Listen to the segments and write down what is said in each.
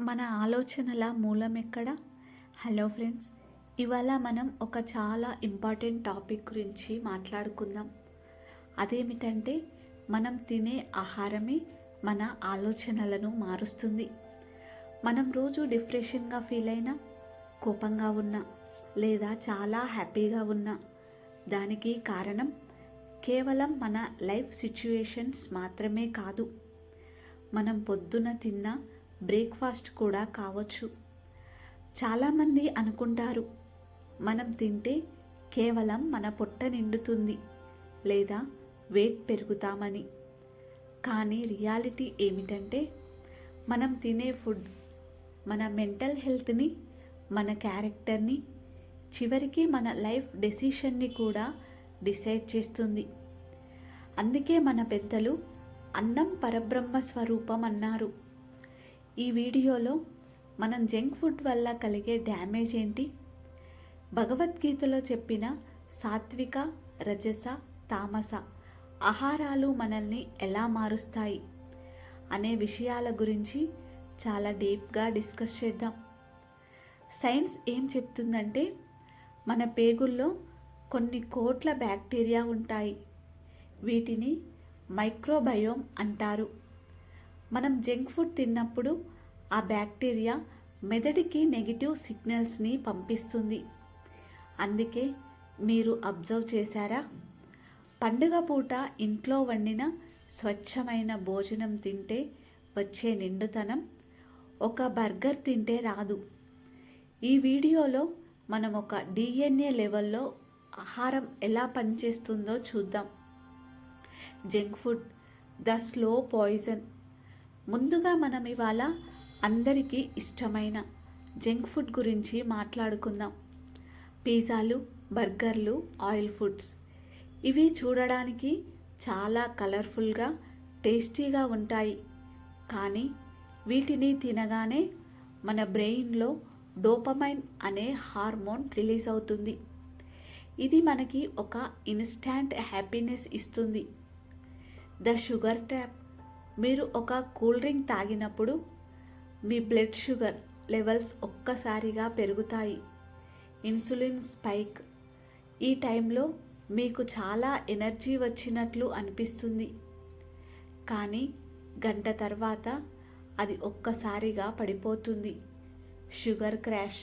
మన ఆలోచనల మూలం ఎక్కడ? హలో ఫ్రెండ్స్ ఇవాళ మనం ఒక చాలా ఇంపార్టెంట్ టాపిక్ గురించి మాట్లాడుకుందాం. అదేమిటంటే మనం తినే ఆహారమే మన ఆలోచనలను మారుస్తుంది. మనం రోజు డిప్రెషన్గా ఫీల్ అయినా కోపంగా ఉన్నా లేదా చాలా హ్యాపీగా ఉన్నా దానికి కారణం కేవలం మన లైఫ్ సిచ్యుయేషన్స్ మాత్రమే కాదు. మనం పొద్దున తిన్న బ్రేక్ఫాస్ట్ కూడా కావచ్చు. చాలామంది అనుకుంటారు మనం తింటే కేవలం మన పొట్ట నిండుతుంది లేదా వెయిట్ పెరుగుతామని. కానీ రియాలిటీ ఏమిటంటే మనం తినే ఫుడ్ మన మెంటల్ హెల్త్ని మన క్యారెక్టర్ని చివరికి మన లైఫ్ డెసిషన్ని కూడా డిసైడ్ చేస్తుంది. అందుకే మన పెద్దలు అన్నం పరబ్రహ్మ స్వరూపం అన్నారు. ఈ వీడియోలో మనం జంక్ ఫుడ్ వల్ల కలిగే డ్యామేజ్ ఏంటి? భగవద్గీతలో చెప్పిన సాత్విక రజస తామస ఆహారాలు మనల్ని ఎలా మారుస్తాయి అనే విషయాల గురించి చాలా డీప్గా డిస్కస్ చేద్దాం. సైన్స్ ఏం చెప్తుందంటే మన పేగుల్లో కొన్ని కోట్ల బ్యాక్టీరియా ఉంటాయి. వీటిని మైక్రోబయోమ్ అంటారు. మనం జంక్ ఫుడ్ తిన్నప్పుడు ఆ బ్యాక్టీరియా మెదడికి నెగిటివ్ సిగ్నల్స్ని పంపిస్తుంది. అందుకే మీరు అబ్జర్వ్ చేశారా? పండుగ పూట ఇంట్లో వండిన స్వచ్ఛమైన భోజనం తింటే వచ్చే నిండుతనం ఒక బర్గర్ తింటే రాదు. ఈ వీడియోలో మనం ఒక డిఎన్ఏ లెవెల్లో ఆహారం ఎలా పనిచేస్తుందో చూద్దాం. Junk food the slow poison ముందుగా మనం ఇవాళ అందరికీ ఇష్టమైన జంక్ ఫుడ్ గురించి మాట్లాడుకుందాం. పిజ్జాలు బర్గర్లు ఆయిల్ ఫుడ్స్. ఇవి చూడడానికి చాలా కలర్ఫుల్గా టేస్టీగా ఉంటాయి. కానీ వీటిని తినగానే మన బ్రెయిన్లో డోపమైన్ అనే హార్మోన్ రిలీజ్ అవుతుంది. ఇది మనకి ఒక ఇన్స్టాంట్ హ్యాపీనెస్ ఇస్తుంది. ద షుగర్ ట్రాప్ మీరు ఒక కూల్ డ్రింక్ తాగినప్పుడు మీ బ్లడ్ షుగర్ లెవెల్స్ ఒక్కసారిగా పెరుగుతాయి. Insulin spike. ఈ టైంలో మీకు చాలా ఎనర్జీ వచ్చినట్లు అనిపిస్తుంది. కానీ గంట తర్వాత అది ఒక్కసారిగా పడిపోతుంది. Sugar crash.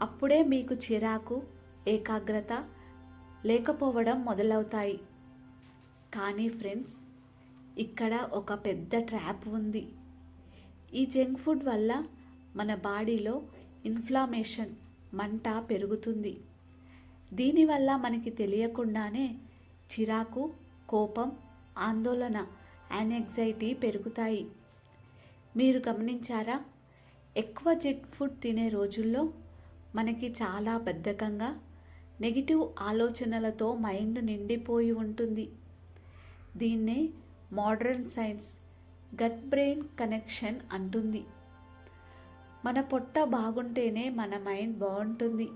అప్పుడే మీకు చిరాకు ఏకాగ్రత లేకపోవడం మొదలవుతాయి. కానీ ఫ్రెండ్స్ ఇక్కడ ఒక పెద్ద ట్రాప్ ఉంది. ఈ జంక్ ఫుడ్ వల్ల మన బాడీలో ఇన్ఫ్లామేషన్ మంట పెరుగుతుంది. దీనివల్ల మనకి తెలియకుండానే చిరాకు కోపం ఆందోళన యానెగ్జైటీ పెరుగుతాయి. మీరు గమనించారా? ఎక్కువ జంక్ ఫుడ్ తినే రోజుల్లో మనకి చాలా బద్ధకంగా నెగిటివ్ ఆలోచనలతో మైండ్ నిండిపోయి ఉంటుంది. దీన్నే modern science gut brain connection అంటుంది. మన పొట్ట బాగుంటేనే మన మైండ్ బాగుంటుంది.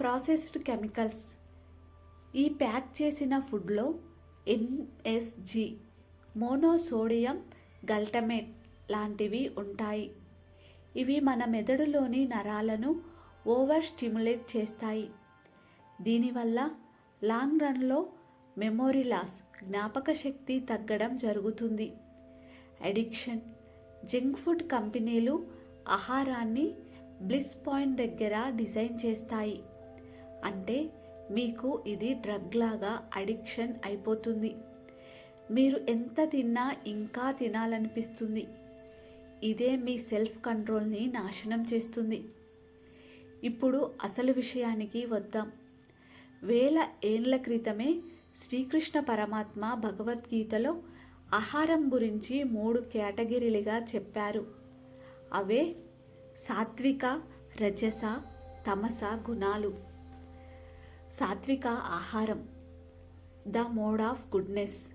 Processed chemicals. ఈ ప్యాక్ చేసిన ఫుడ్లో ఎంఎస్జి మోనోసోడియం గల్టమేట్ లాంటివి ఉంటాయి. ఇవి మన మెదడులోని నరాలను ఓవర్ స్టిమ్యులేట్ చేస్తాయి. దీనివల్ల లాంగ్ రన్లో మెమోరీ లాస్ జ్ఞాపక శక్తి తగ్గడం జరుగుతుంది. అడిక్షన్. జంక్ ఫుడ్ కంపెనీలు ఆహారాన్ని బ్లిస్ పాయింట్ దగ్గర డిజైన్ చేస్తాయి. అంటే మీకు ఇది డ్రగ్ లాగా అడిక్షన్ అయిపోతుంది. మీరు ఎంత తిన్నా ఇంకా తినాలనిపిస్తుంది. ఇదే మీ సెల్ఫ్ కంట్రోల్ని నాశనం చేస్తుంది. ఇప్పుడు అసలు విషయానికి వద్దాం. వేల ఏండ్ల క్రితమే శ్రీకృష్ణ పరమాత్మ భగవద్గీతలో ఆహారం గురించి మూడు కేటగిరీలుగా చెప్పారు. అవే సాత్విక రజస తమస గుణాలు. సాత్విక ఆహారం. The mode of goodness.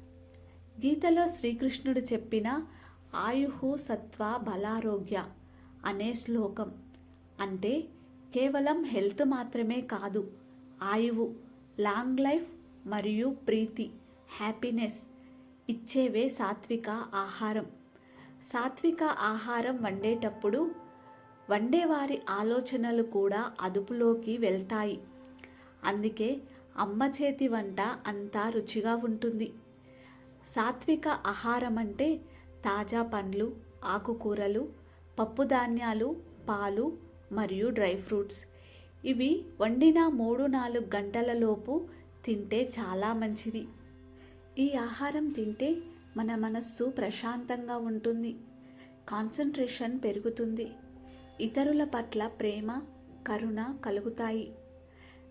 గీతలో శ్రీకృష్ణుడు చెప్పిన ఆయుహు సత్వ బలారోగ్య అనే శ్లోకం. అంటే కేవలం హెల్త్ మాత్రమే కాదు ఆయువు లాంగ్ లైఫ్ మరియు ప్రీతి హ్యాపీనెస్ ఇచ్చేవే సాత్విక ఆహారం. సాత్విక ఆహారం వండేటప్పుడు వండేవారి ఆలోచనలు కూడా అదుపులోకి వెళ్తాయి. అందుకే అమ్మ చేతి వంట అంతా రుచిగా ఉంటుంది. సాత్విక ఆహారం అంటే తాజా పండ్లు ఆకుకూరలు పప్పుధాన్యాలు పాలు మరియు డ్రై ఫ్రూట్స్. ఇవి వండిన మూడు నాలుగు గంటలలోపు తింటే చాలా మంచిది. ఈ ఆహారం తింటే మన మనస్సు ప్రశాంతంగా ఉంటుంది. కాన్సన్ట్రేషన్ పెరుగుతుంది. ఇతరుల పట్ల ప్రేమ కరుణ కలుగుతాయి.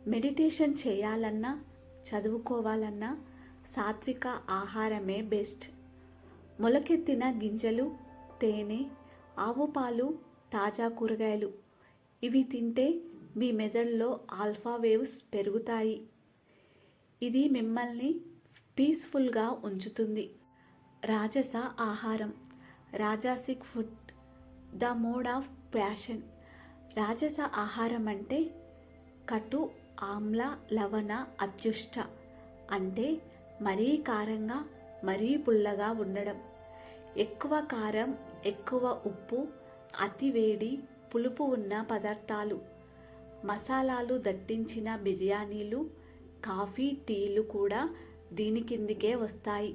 మెడిటేషన్ చేయాలన్నా చదువుకోవాలన్నా సాత్విక ఆహారమే బెస్ట్. మొలకెత్తిన గింజలు తేనె ఆవు పాలు తాజా కూరగాయలు. ఇవి తింటే మీ మెదడులో ఆల్ఫా వేవ్స్ పెరుగుతాయి. ఇది మిమ్మల్ని పీస్ఫుల్గా ఉంచుతుంది. రాజస ఆహారం. Rajasic food. The mode of passion. రాజస ఆహారం అంటే కటు ఆమ్ల లవణ అత్యుష్ట అంటే మరీ కారంగా మరీ పుల్లగా ఉండడం. ఎక్కువ కారం ఎక్కువ ఉప్పు అతి వేడి పులుపు ఉన్న పదార్థాలు. మసాలాలు దట్టించిన బిర్యానీలు కాఫీ టీలు కూడా దీని కిందికే వస్తాయి.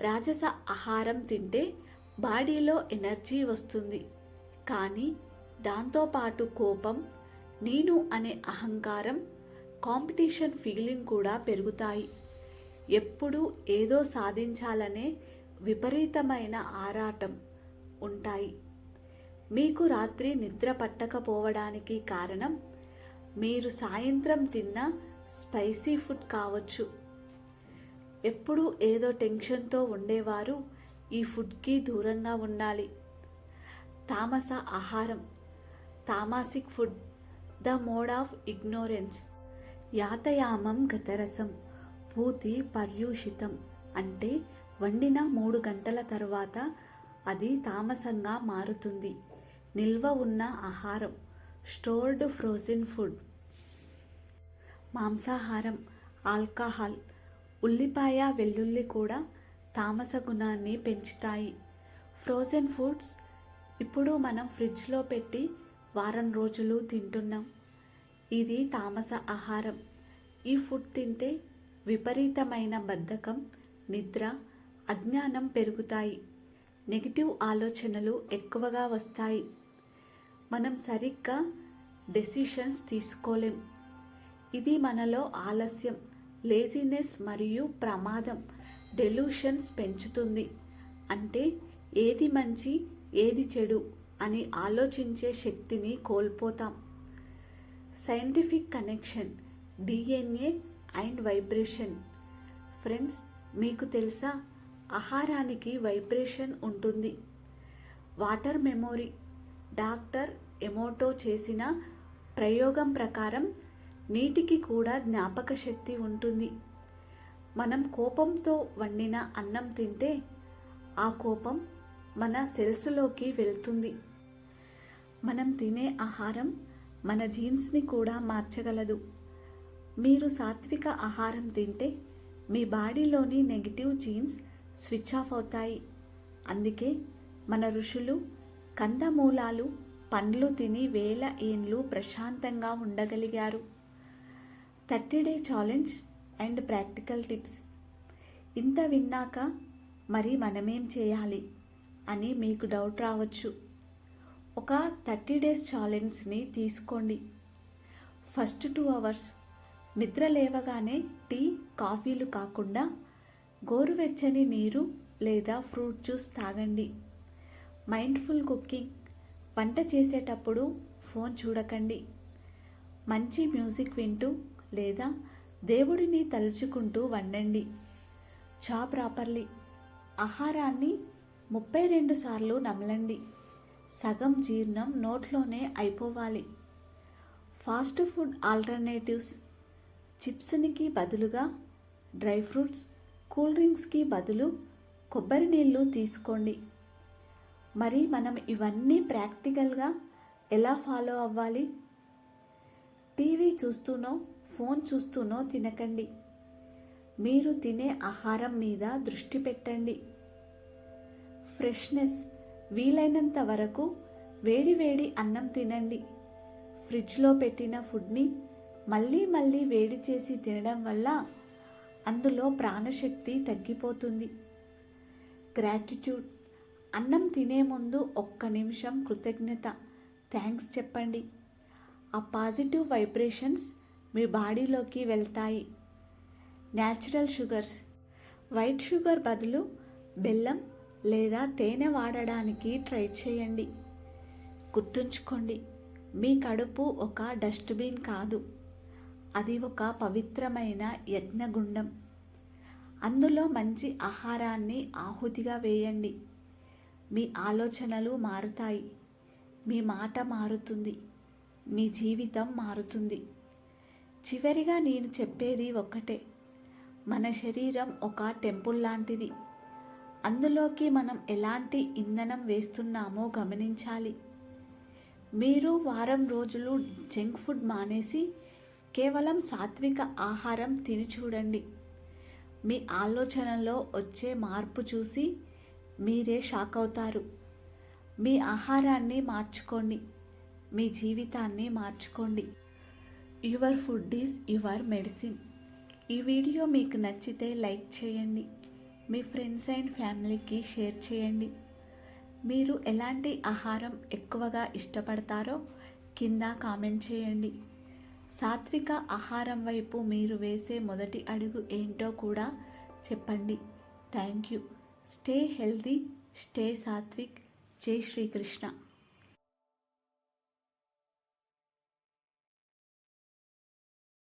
రాజస ఆహారం తింటే బాడీలో ఎనర్జీ వస్తుంది. కానీ దాంతోపాటు కోపం నేను అనే అహంకారం కాంపిటీషన్ ఫీలింగ్ కూడా పెరుగుతాయి. ఎప్పుడూ ఏదో సాధించాలనే విపరీతమైన ఆరాటం ఉంటాయి. మీకు రాత్రి నిద్ర పట్టకపోవడానికి కారణం మీరు సాయంత్రం తిన్న స్పైసీ ఫుడ్ కావచ్చు. ఎప్పుడు ఏదో టెన్షన్తో ఉండేవారు ఈ ఫుడ్కి దూరంగా ఉండాలి. తామస ఆహారం tamasic food the mode of ignorance యాతయామం గతరసం పూతి పర్యూషితం అంటే వండిన మూడు గంటల తర్వాత అది తామసంగా మారుతుంది. నిల్వ ఉన్న ఆహారం స్టోర్డ్ ఫ్రోజన్ ఫుడ్. మాంసాహారం ఆల్కహాల్ ఉల్లిపాయ వెల్లుల్లి కూడా తామస గుణాన్ని పెంచుతాయి. ఫ్రోజన్ ఫుడ్స్ ఇప్పుడు మనం ఫ్రిడ్జ్లో పెట్టి వారం రోజులు తింటున్నాం. ఇది తామస ఆహారం. ఈ ఫుడ్ తింటే విపరీతమైన బద్ధకం నిద్ర అజ్ఞానం పెరుగుతాయి. నెగిటివ్ ఆలోచనలు ఎక్కువగా వస్తాయి. మనం సరిగ్గా డెసిషన్స్ తీసుకోలేం. ఇది మనలో ఆలస్యం లేజినెస్ మరియు ప్రమాదం డెల్యూషన్స్ పెంచుతుంది. అంటే ఏది మంచి ఏది చెడు అని ఆలోచించే శక్తిని కోల్పోతాం. Scientific connection DNA and vibration friends మీకు తెలుసా? ఆహారానికి వైబ్రేషన్ ఉంటుంది. వాటర్ మెమొరీ డాక్టర్ ఎమోటో చేసిన ప్రయోగం ప్రకారం నీటికి కూడా జ్ఞాపక శక్తి ఉంటుంది. మనం కోపంతో వండిన అన్నం తింటే ఆ కోపం మన సెల్స్లోకి వెళ్తుంది. మనం తినే ఆహారం మన జీన్స్ని కూడా మార్చగలదు. మీరు సాత్విక ఆహారం తింటే మీ బాడీలోని నెగిటివ్ జీన్స్ స్విచ్ ఆఫ్ అవుతాయి. అందుకే మన ఋషులు కందమూలాలు పండ్లు తిని వేల ఏండ్లు ప్రశాంతంగా ఉండగలిగారు. Thirty day challenge and practical tips. ఇంత విన్నాక మరి మనమేం చేయాలి అని మీకు డౌట్ రావచ్చు. ఒక థర్టీ డేస్ ఛాలెంజ్ని తీసుకోండి. ఫస్ట్ టూ అవర్స్ నిద్ర లేవగానే టీ కాఫీలు కాకుండా గోరువెచ్చని నీరు లేదా ఫ్రూట్ జ్యూస్ తాగండి. మైండ్ఫుల్ కుకింగ్ వంట చేసేటప్పుడు ఫోన్ చూడకండి. మంచి మ్యూజిక్ వింటూ లేదా దేవుడిని తలుచుకుంటూ వండండి. చా ప్రాపర్లీ. ఆహారాన్ని ముప్పై రెండు సార్లు నమలండి. సగం జీర్ణం నోట్లోనే అయిపోవాలి. Fast food alternatives. చిప్స్నికి బదులుగా డ్రై ఫ్రూట్స్ కూల్ డ్రింక్స్కి బదులు కొబ్బరి నీళ్ళు తీసుకోండి. మరి మనం ఇవన్నీ ప్రాక్టికల్గా ఎలా ఫాలో అవ్వాలి? టీవీ చూస్తూనో ఫోన్ చూస్తూనో తినకండి. మీరు తినే ఆహారం మీద దృష్టి పెట్టండి. ఫ్రెష్నెస్ వీలైనంత వరకు వేడివేడి అన్నం తినండి. ఫ్రిడ్జ్లో పెట్టిన ఫుడ్ని మళ్ళీ మళ్ళీ వేడి చేసి తినడం వల్ల అందులో ప్రాణశక్తి తగ్గిపోతుంది. గ్రాటిట్యూడ్. అన్నం తినే ముందు ఒక్క నిమిషం కృతజ్ఞత. థ్యాంక్స్ చెప్పండి. ఆ పాజిటివ్ వైబ్రేషన్స్ మీ బాడీలోకి వెళ్తాయి. Natural sugars. వైట్ షుగర్ బదులు బెల్లం లేదా తేనె వాడడానికి ట్రై చేయండి. గుర్తుంచుకోండి మీ కడుపు ఒక డస్ట్బిన్ కాదు. అది ఒక పవిత్రమైన యజ్ఞగుండం. అందులో మంచి ఆహారాన్ని ఆహుతిగా వేయండి. మీ ఆలోచనలు మారుతాయి. మీ మాట మారుతుంది. మీ జీవితం మారుతుంది. చివరిగా నేను చెప్పేది ఒక్కటే. మన శరీరం ఒక టెంపుల్ లాంటిది. అందులోకి మనం ఎలాంటి ఇంధనం వేస్తున్నామో గమనించాలి. మీరు వారం రోజులు జంక్ ఫుడ్ మానేసి కేవలం సాత్విక ఆహారం తిని చూడండి. మీ ఆలోచనలో వచ్చే మార్పు చూసి మీరే షాక్ అవుతారు. మీ ఆహారాన్ని మార్చుకోండి. మీ జీవితాన్ని మార్చుకోండి. Your food is your medicine. ఈ వీడియో మీకు నచ్చితే లైక్ చేయండి. మీ ఫ్రెండ్స్ అండ్ ఫ్యామిలీకి షేర్ చేయండి. మీరు ఎలాంటి ఆహారం ఎక్కువగా ఇష్టపడతారో కింద కామెంట్ చేయండి. సాత్విక ఆహారం వైపు మీరు వేసే మొదటి అడుగు ఏంటో కూడా చెప్పండి. Thank you. Stay healthy stay Satvik. Jai Sri Krishna.